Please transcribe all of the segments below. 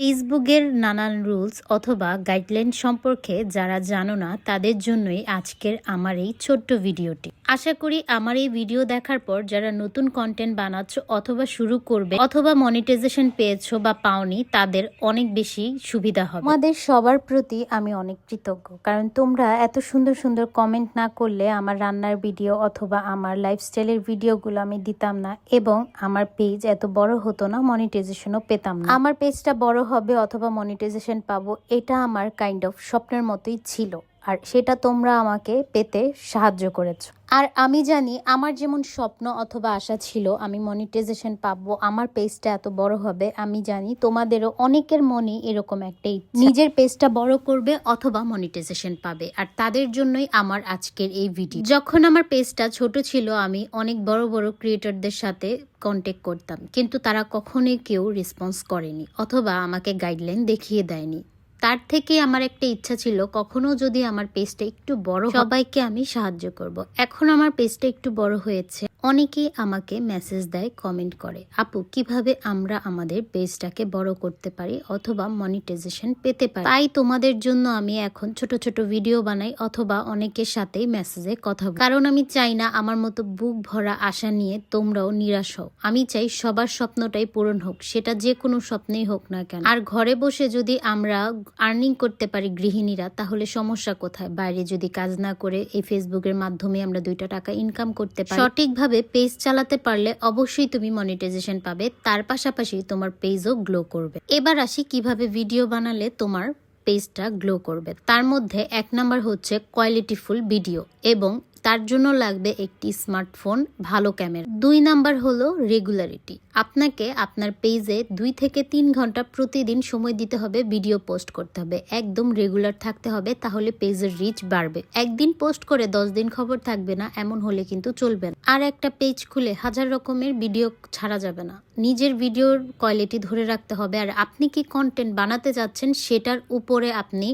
ফেসবুকের নানান রুলস অথবা গাইডলাইন সম্পর্কে যারা জানো না তাদের জন্যই আজকের আমার এই ছোট্ট ভিডিওটি। আশা করি আমার এই ভিডিও দেখার পর যারা নতুন কন্টেন্ট বানাচ্ছ অথবা শুরু করবে অথবা মনিটাইজেশন পেয়েছ বা পাওনি তাদের অনেক বেশি সুবিধা হবে। আমাদের সবার প্রতি আমি অনেক কৃতজ্ঞ কারণ তোমরা এত সুন্দর সুন্দর কমেন্ট না করলে আমার রান্নার ভিডিও অথবা আমার লাইফস্টাইলের ভিডিওগুলো আমি দিতাম না এবং আমার পেজ এত বড় হতো না মনিটাইজেশনও পেতাম না। আমার পেজটা বড় হবে অথবা মনিটাইজেশন পাবো এটা আমার কাইন্ড অফ স্বপ্নের মতোই ছিল। আর সেটা তোমরা আমাকে পেতে সাহায্য করেছ। আর আমি জানি আমার যেমন স্বপ্ন অথবা আশা ছিল, আমি মনিটাইজেশন পাবো, আমার পেজটা এত বড় হবে, আমি জানি তোমাদেরও অনেকের মনে এরকম একটা ইচ্ছা। নিজের পেজটা বড় করবে অথবা মনিটাইজেশন পাবে, আর তাদের জন্যই আমার আজকের এই ভিডিও যখন আমার পেজটা ছোট ছিল, আমি অনেক বড় বড় ক্রিয়েটরদের সাথে কন্ট্যাক্ট করতাম, কিন্তু তারা কখনোই কেউ রেসপন্স করেনি, অথবা আমাকে গাইডলাইন দেখিয়ে দেয়নি। তার থেকে আমার একটা ইচ্ছা ছিল কখনো যদি আমার পেজটা একটু বড় সবাইকে আমি সাহায্য করব। এখন আমার পেজটা একটু বড় হয়েছে অনেকেই আমাকে মেসেজ দেয় কমেন্ট করে, আপু, কীভাবে আমরা আমাদের পেজটাকে বড় করতে পারি অথবা মনিটাইজেশন পেতে পারি? তাই তোমাদের জন্য আমি এখন ছোট ছোট ভিডিও বানাই অথবা অনেকের সাথেই মেসেজে কথা কারণ আমি চাই না আমার মতো বুক ভরা আশা নিয়ে তোমরাও নিরাশ হও। আমি চাই সবার স্বপ্নটাই পূরণ হোক, সেটা যে কোনো স্বপ্নেই হোক না কেন। আর ঘরে বসে যদি আমরা আর্নিং করতে পারি গৃহিণীরা, তাহলে সমস্যা কোথায়? বাইরে যদি কাজ না করে এই ফেসবুকের মাধ্যমে আমরা দুইটা টাকা ইনকাম করতে পারি। সঠিকভাবে পেজ চালাতে পারলে অবশ্যই তুমি মনিটাইজেশন পাবে। তার পাশাপাশি তোমার পেজও গ্লো করবে। এবার আসি কীভাবে ভিডিও বানালে তোমার পেজটা গ্লো করবে। তার মধ্যে এক নাম্বার হচ্ছে কোয়ালিটিফুল ভিডিও এবং তার জন্য লাগবে একটি স্মার্টফোন, ভালো ক্যামেরা। দুই নাম্বার হলো রেগুলারিটি আপনাকে আপনার পেজে দুই থেকে তিন ঘণ্টা প্রতিদিন সময় দিতে হবে ভিডিও পোস্ট করতে হবে। একদম রেগুলার থাকতে হবে, তাহলে পেজের রিচ বাড়বে। একদিন পোস্ট করে দশ দিন খবর থাকবে না, এমন হলে কিন্তু চলবে না। আর একটা পেজ খুলে হাজার রকমের ভিডিও ছাড়া যাবে না। নিজের ভিডিওর কোয়ালিটি ধরে রাখতে হবে, আর আপনি কি কন্টেন্ট বানাতে যাচ্ছেন সেটার উপরে আপনি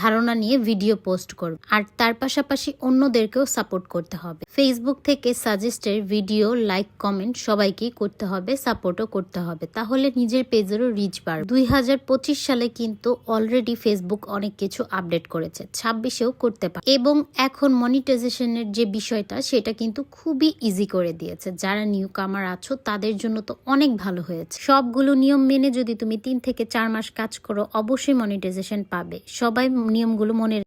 ধারণা নিয়ে ভিডিও পোস্ট করবেন আর তার পাশাপাশি অন্যদেরকেও সাপোর্ট করতে হবে। ফেসবুক থেকে সাজেস্টের ভিডিও লাইক কমেন্ট সবাইকেই করতে হবে সাপোর্টও করতে হবে। তাহলে নিজের পেজেরও রিচ বাড়বে। দুই সালে কিন্তু অলরেডি ফেসবুক অনেক কিছু আপডেট করেছে। ছাব্বিশেও করতে পারে। এবং এখন মনিটাইজেশনের যে বিষয়টা, সেটা কিন্তু খুবই ইজি করে দিয়েছে। যারা নিউ কামার আছো, তাদের জন্য তো অনেক ভালো হয়েছে। সবগুলো নিয়ম মেনে যদি তুমি তিন থেকে চার মাস কাজ করো, অবশ্যই মনিটাইজেশন পাবে। সবাই নিয়মগুলো মনে